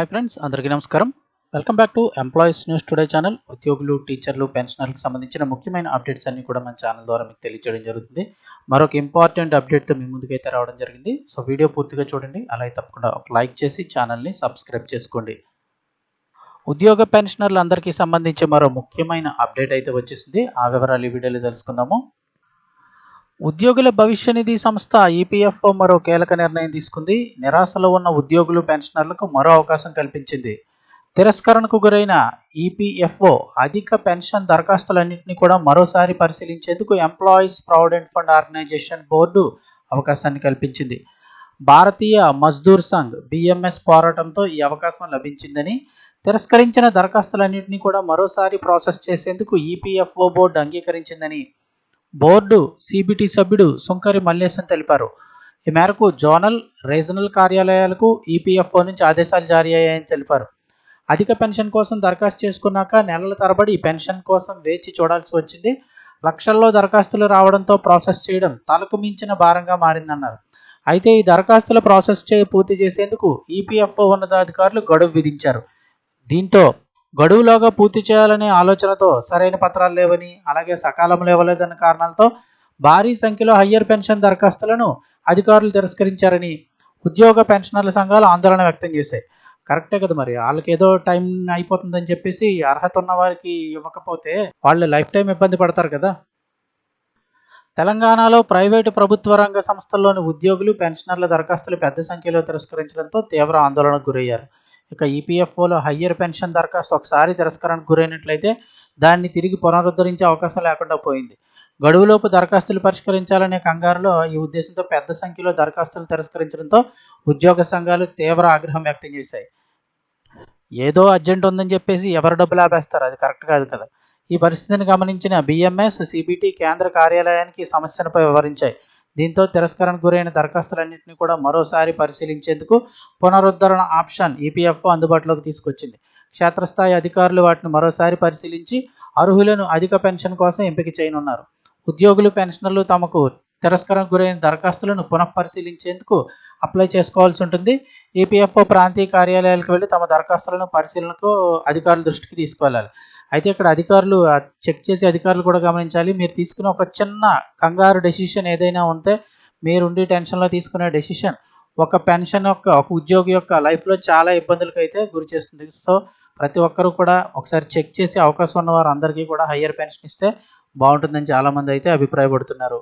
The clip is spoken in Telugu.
హాయ్ ఫ్రెండ్స్ అందరికీ నమస్కారం. Welcome back to employees news today channel ఉద్యోగులు టీచర్లు పెన్షనర్లకు సంబంధించిన ముఖ్యమైన అప్డేట్స్ అన్ని కూడా మన ఛానల్ ద్వారా మీకు తెలియజేయడం జరుగుతుంది. మరొక ఇంపార్టెంట్ అప్డేట్తో మీ ముందుకైతే రావడం జరిగింది. సో వీడియో పూర్తిగా చూడండి. అలాగే తప్పకుండా ఒక లైక్ చేసి ఛానల్ని సబ్స్క్రైబ్ చేసుకోండి. ఉద్యోగ పెన్షనర్లు అందరికీ సంబంధించి మరో ముఖ్యమైన అప్డేట్ అయితే వచ్చేసింది. ఆ వివరాలు ఈ వీడియోలో తెలుసుకుందాము. ఉద్యోగుల భవిష్య నిధి సంస్థ ఈపీఎఫ్ఓ మరో కీలక నిర్ణయం తీసుకుంది. నిరాశలో ఉన్న ఉద్యోగులు పెన్షనర్లకు మరో అవకాశం కల్పించింది. తిరస్కరణకు గురైన ఈపీఎఫ్ఓ అధిక పెన్షన్ దరఖాస్తులన్నింటినీ కూడా మరోసారి పరిశీలించేందుకు employees provident fund organisation board అవకాశాన్ని కల్పించింది. భారతీయ మజ్దూర్ సంఘ్ బిఎంఎస్ పోరాటంతో ఈ అవకాశం లభించిందని తిరస్కరించిన దరఖాస్తులన్నింటినీ కూడా మరోసారి ప్రాసెస్ చేసేందుకు ఈపీఎఫ్ఓ బోర్డు అంగీకరించిందని బోర్డు సిబిటి సభ్యుడు సుంకరి మల్లేశం తెలిపారు. ఈ మేరకు జోనల్ రీజనల్ కార్యాలయాలకు ఈపీఎఫ్ఓ నుంచి ఆదేశాలు జారీ అయ్యాయని తెలిపారు. అధిక పెన్షన్ కోసం దరఖాస్తు చేసుకున్నాక నెలల తరబడి పెన్షన్ కోసం వేచి చూడాల్సి వచ్చింది. లక్షల్లో దరఖాస్తులు రావడంతో ప్రాసెస్ చేయడం తలకు మించిన భారంగా మారిందన్నారు. అయితే ఈ దరఖాస్తుల ప్రాసెస్ చే పూర్తి చేసేందుకు ఈపీఎఫ్ఓ ఉన్నతాధికారులు గడువు విధించారు. దీంతో గడువులోగా పూర్తి చేయాలనే ఆలోచనతో సరైన పత్రాలు లేవని అలాగే సకాలంలో ఇవ్వలేదన్న కారణాలతో భారీ సంఖ్యలో హయ్యర్ పెన్షన్ దరఖాస్తులను అధికారులు తిరస్కరించారని ఉద్యోగ పెన్షనర్ల సంఘాలు ఆందోళన వ్యక్తం చేశాయి. కరెక్టే కదా మరి. వాళ్ళకి ఏదో టైం అయిపోతుందని చెప్పేసి అర్హత ఉన్న వారికి ఇవ్వకపోతే వాళ్ళు లైఫ్ టైం ఇబ్బంది పడతారు కదా. తెలంగాణలో ప్రైవేటు ప్రభుత్వ రంగ సంస్థల్లోని ఉద్యోగులు పెన్షనర్ల దరఖాస్తులు పెద్ద సంఖ్యలో తిరస్కరించడంతో తీవ్ర ఆందోళనకు గురయ్యారు. ఇక ఈపీఎఫ్ఓలో హయ్యర్ పెన్షన్ దరఖాస్తు ఒకసారి తిరస్కరణకు గురైనట్లయితే దాన్ని తిరిగి పునరుద్ధరించే అవకాశం లేకుండా పోయింది. గడువులోపు దరఖాస్తులు పరిష్కరించాలనే కంగారులో ఈ ఉద్దేశంతో పెద్ద సంఖ్యలో దరఖాస్తులు తిరస్కరించడంతో ఉద్యోగ సంఘాలు తీవ్ర ఆగ్రహం వ్యక్తం చేశాయి. ఏదో అర్జెంట్ ఉందని చెప్పేసి ఎవరు డబ్బులు ఆపేస్తారు అది కరెక్ట్ కాదు కదా. ఈ పరిస్థితిని గమనించిన బిఎంఎస్ సిబిటి కేంద్ర కార్యాలయానికి సమస్యలపై వివరించాయి. దీంతో తిరస్కరణకు గురైన దరఖాస్తులన్నింటినీ కూడా మరోసారి పరిశీలించేందుకు పునరుద్ధరణ ఆప్షన్ ఈపీఎఫ్ఓ అందుబాటులోకి తీసుకొచ్చింది. క్షేత్రస్థాయి అధికారులు వాటిని మరోసారి పరిశీలించి అర్హులను అధిక పెన్షన్ కోసం ఎంపిక చేయనున్నారు. ఉద్యోగులు పెన్షనర్లు తమకు తిరస్కరణకు గురైన దరఖాస్తులను పునఃపరిశీలించేందుకు అప్లై చేసుకోవాల్సి ఉంటుంది. ఈపీఎఫ్ఓ ప్రాంతీయ కార్యాలయాలకు వెళ్ళి తమ దరఖాస్తులను పరిశీలనకు అధికారుల దృష్టికి తీసుకువెళ్ళాలి. అయితే ఇక్కడ అధికారులు చెక్ చేసే అధికారులు కూడా గమనించాలి. మీరు తీసుకున్న ఒక చిన్న కంగారు డెసిషన్ ఏదైనా ఉంటే మీరు ఉండి టెన్షన్లో తీసుకునే డెసిషన్ ఒక పెన్షన్ యొక్క ఒక ఉద్యోగి యొక్క లైఫ్లో చాలా ఇబ్బందులకు అయితే గురి చేస్తుంది. సో ప్రతి ఒక్కరూ కూడా ఒకసారి చెక్ చేసే అవకాశం ఉన్న వారు అందరికీ కూడా హయ్యర్ పెన్షన్ ఇస్తే బాగుంటుందని చాలామంది అయితే అభిప్రాయపడుతున్నారు.